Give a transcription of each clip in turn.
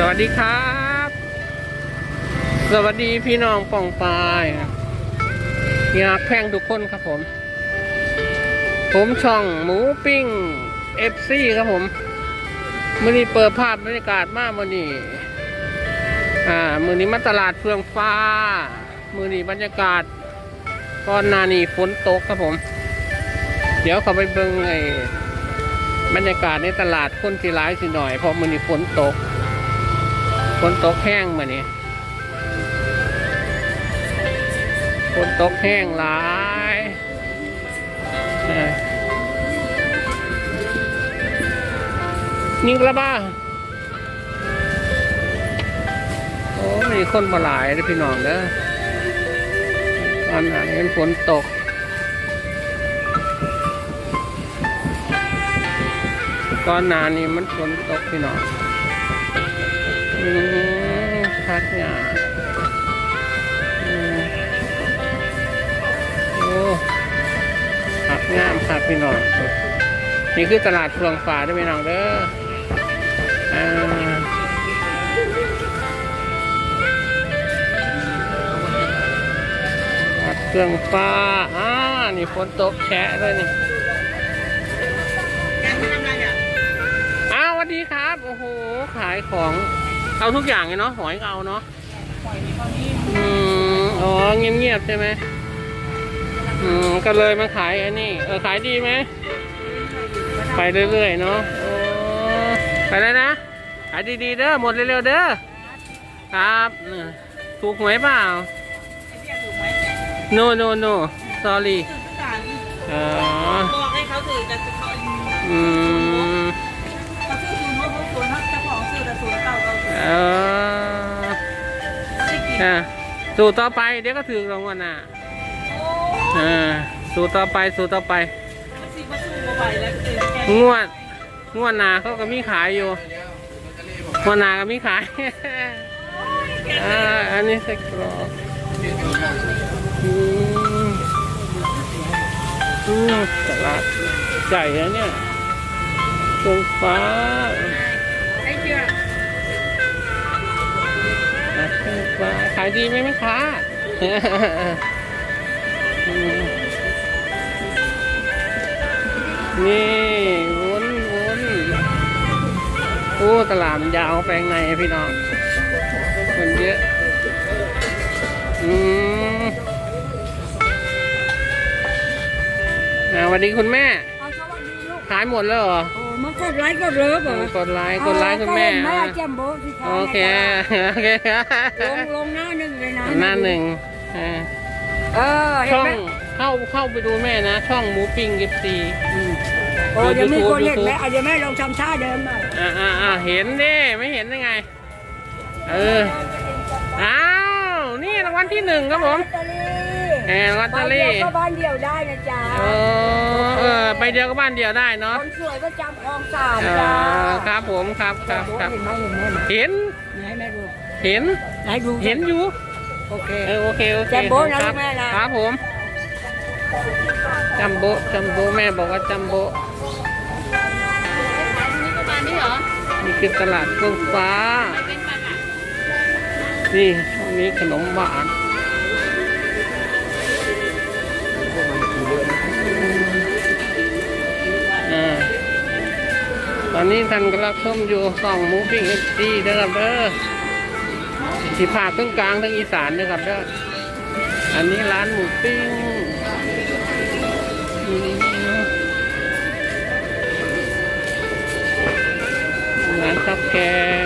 สวัสดีครับ สวัสดีพี่น้องป่องปายอยากแพงทุกคนครับผม ผมช่องหมูปิ้งเอฟซีครับผมมื่อนี้เปิดภาพบรรยากาศมากมื่อนี้อ่ามื่อนี้มาตลาดเฟืองฟ้า มื่อนี้บรรยากาศก่อนหนานี้ฝนตกครับผม เดี๋ยวเขาไปเบิ่งไอ้บรรยากาศในตลาดคนที่ร้ายสิหน่อยเพราะมื่อนี้ฝนตก ฝนตกแห้งมาเนี่ยฝนตกแห้งหลายนิ่งละบ้าโอ้มีคนมาหลายเลยพี่น้องเด้อตอนนั้นเห็นฝนตกก่อนหน้านี้มันฝนตกพี่น้อง พักหยามโอ้ผักงามผักพี่น้อง นี่คือตลาดเฟืองฟ้าด้วยพี่น้องเด้ออ่าตลาดเฟืองฟ้า อ่า นี่ฝนตกแฉะเลยนี่อ้าวสวัสดีครับ โอ้โห ขายของ เอาทุกอย่างเลยเนาะหอยก็เอาเนาะอืมอ๋อเงียบๆใช่ไหมอืมก็เลยมาขายอันนี้เออขายดีไหมไปเรื่อยๆเนาะโอ้ไปแล้วนะขายดีๆเด้อหมดเร็วๆเด้อครับเนี่ยถูกหวยเปล่า no no no sorry อ๋อบอกให้เขาถือแต่เขาอืม เขาซื้อศูนย์หกหกศูนย์เขาเจ้าของซื้อแต่ศูนย์เก้าเก้าศูนย์เออไม่ได้กินอะสู่ต่อไปเดี๋ยวก็ถึงรางวัลน่ะโอ้อ่าสู่ต่อไปสู่ต่อไปมันสิมาสู้มาไหวแล้วตื่นแกงวด งวดหนาเขาก็มีขายอยู่ งวดหนาก็มีขายอ่าอันนี้สกรอกอืมอืมตลาดใหญ่นะเนี่ยตรงฟ้า ไอ้เจ้าอะตรงฟ้าขายดีไหมแม่ค้าอืมนี่วนวนโอ้ตลาดมันยาวแปลงในพี่น้องมันเยอะอืมอ่าสวัสดีคุณแม่เอาสวัสดีลูกขายหมดแล้วเหรอโอ้ มากดไลค์กดเลิฟเหรอกดไลค์กดไลค์คุณแม่แม่อะแจมโบสิคะโอเคโอเคลงลงหน้าหนึ่งเลยนะหน้าหนึ่งอ่าเออเห็ช่นองไหมเข้าเข้าไปดูแม่นะ ช่องหมูปิ้งกิฟซีโอ้เดี๋ยวมีคนเห็น YouTube ไหมเอาเดี๋ยวแม่ลองทำท่าเดิมหน่อยอ่าอ่าอ่าเห็นดิไม่เห็นได้ไง เอออ้าวนี่ รางวัลที่หนึ่งครับผมลอตเตอรี่แหมลอตเตอรี่ ใบเดียวก็บ้านเดียวได้นะจ๊ะเออเออไปเดียวก็บ้านเดียวได้เนาะคนสวยประจำคลองสามอ่าจ้าครับผมครับครับครับ เห็นไหมเห็นไหมเห็น ไหนแม่ดูเห็น ไหนดูเห็นอยู่ โอเค เออโอเคโอเคแจัมโบ้นะครัลูกแม่นะ ครับผมจัมโบ้จัมโบ้แม่บอกว่าจัมโบ้นี่ประมาณนี้เหรอนี่คือตลาดเฟื่องฟ้า นี่ช่วง นี้ขนมหวานอ่ตอนนี้ท่านกำลังชมอยู่สองหมูปิ้งเอฟซีเด้อครับเด้อที่ภาคทั้งกลางทั้งอีสานเด้อครับเด้ออันนี้ร้านหมูปิ้งร้านข้าวแกง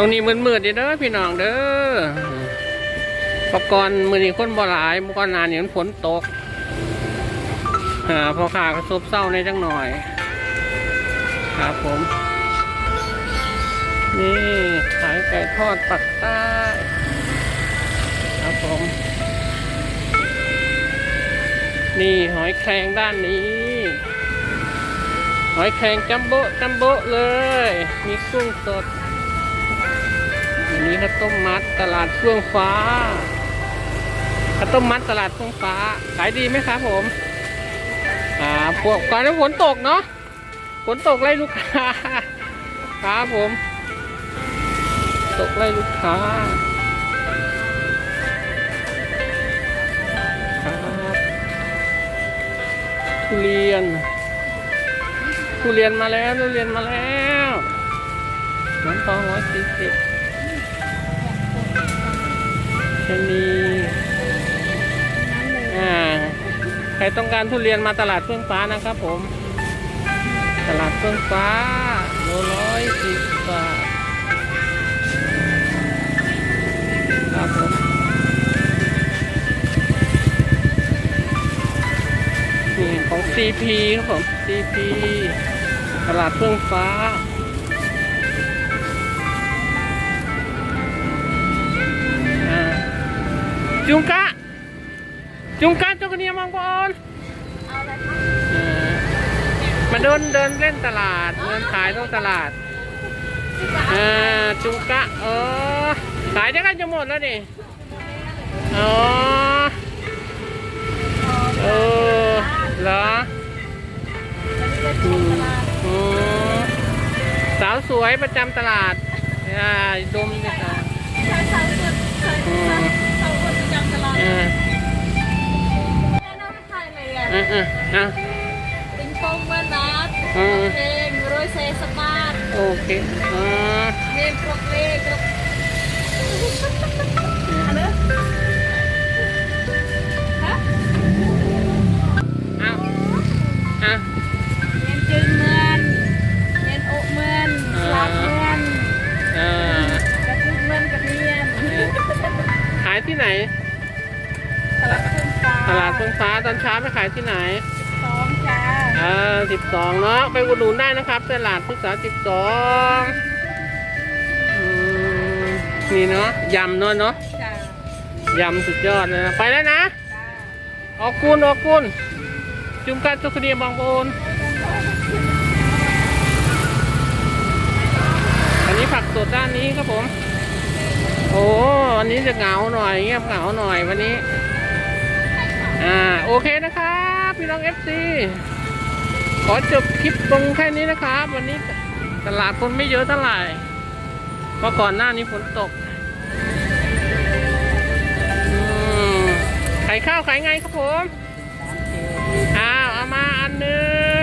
ตรงนี้มืดๆเด้อพี่น้องเด้อปกรณ์มือนี้คนบ่หลายเมื่ก่อนนานนี่มันฝนตกอ่าพอขาก็ซบเศร้าในจังหน่อย ครับผม นี่ขายไก่ทอดปักใต้ครับผม นี่หอยแครงด้านนี้ หอยแครงจัมโบ้จัมโบ้เลย มีกุ้งสด อันนี้ข้าวต้มมัดตลาดเฟื่องฟ้าข้าวต้มมัดตลาดเฟื่องฟ้า ขายดีไหมครับผม อ่า พวกก่อนที่ฝนตกเนาะ ฝนตกไล่ลูกค้า ครับผม ตกไล่ลูกค้าครับทุเรียนทุเรียนมาแล้วทุเรียนมาแล้วหมอนทองร้อยสี่สิบ ชนีอ่าใครต้องการทุเรียนมาตลาดเฟื่องฟ้านะครับผม ตลาดเฟื่องฟ้าโลร้อยสิบบาทครับผมนี่ของ CP ครับผม CP ตลาดเฟื่องฟ้า จุงกะจุงกะเจ้ากระเนียมังกรอ่ามาเดินเดินเล่นตลาด เดินขายตรงตลาดอ่าจุงกะเออขายได้กันจะหมดแล้วนี่อ๋อเออเหรอสาวสวยประจำตลาดอ่าดมเลยค่ะ ประจำตลาดอ่าแน่นอนไทยเลยอะอ่าอ่าอ่าติงปองเมื่อนัดอืมเพลงโรยเซสปาร์โอเคอ่าเมนปรกเลกรกอันนี้ฮะอ้าวอะเมนจึงเมือนเมนโอเมือนลาดเมือนอ่ากระทุกเมือนกระเมียนขายที่ไหนต ลาดเครื่องฟ้าตลาดเฟื่องฟ้าตอนเช้าไปขายที่ไหนสองจ้าอ่าสิบสองเนาะไปอุดหนุนได้นะครับ ตลาดพฤกษาสิบสองนี่เนาะยำเนาะเนาะจ้ายำสุดยอดเลยนะไปแล้วนะจ้าออกกุนออกกุนจุ่มกันจุกเดียบางโอนอันนี้ผักสดด้านนี้ครับผม โอ้อันนี้จะเหงาหน่อยเงียบเหงาหน่อยวันนี้ อ่าโอเคนะครับพี่น้องเอฟซีขอจบคลิปตรงแค่นี้นะครับ วันนี้ตลาดคนไม่เยอะเท่าไหร่เพราะก่อนหน้านี้ฝนตกขายข้าวขายไงครับผมอ้าวเอามาอันหนึ่ง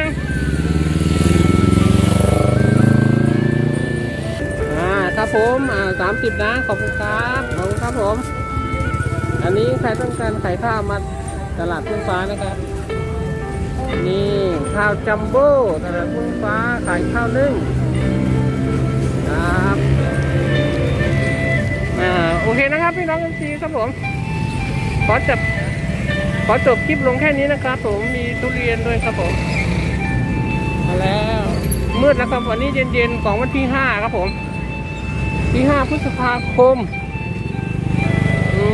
อ่าครับผมอ่าสามสิบนะขอบคุณครับขอบคุณครับผม อันนี้ใครต้องการขายข้าวมา ตลาดเฟื่งฟ้านะครับนี่ข้าวจัมโบ้ตลาดเฟื่งฟ้าขายข้าวนึ่งครับอ่าโอเคนะครับพี่น้องเอ็มซีครับผมขอจบขอจบคลิปลงแค่นี้นะครับผมมีทุเรียนด้วยครับผมมาแล้วมืดแล้วครับวันนี้เย็นๆของวันที่ห้าครับผมที่ห้าพฤษภาคมอื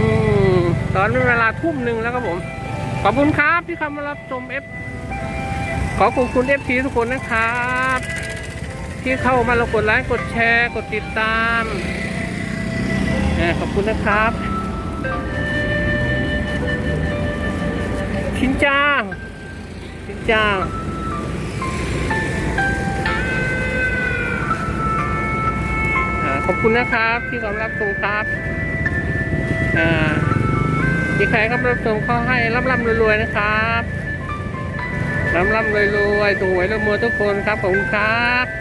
มตอนนี้เวลาทุ่มหนึ่งแล้วครับผม ขอบคุณครับที่เข้ามารับชมเอฟขอขอบคุณเอฟซีทุกคนนะครับ ที่เข้ามาแล้วกดไลค์กดแชร์กดติดตามอขอบคุณนะครับชินจ้าชินจ้าขอบคุณนะครับที่กำลังชมครับอ่า มีใครกำลังชมข้อให้ร่ำร่ำรวยๆนะครับร่ำร่ำรวยๆถูกหวยรวยมือทุกคนครับผมครับ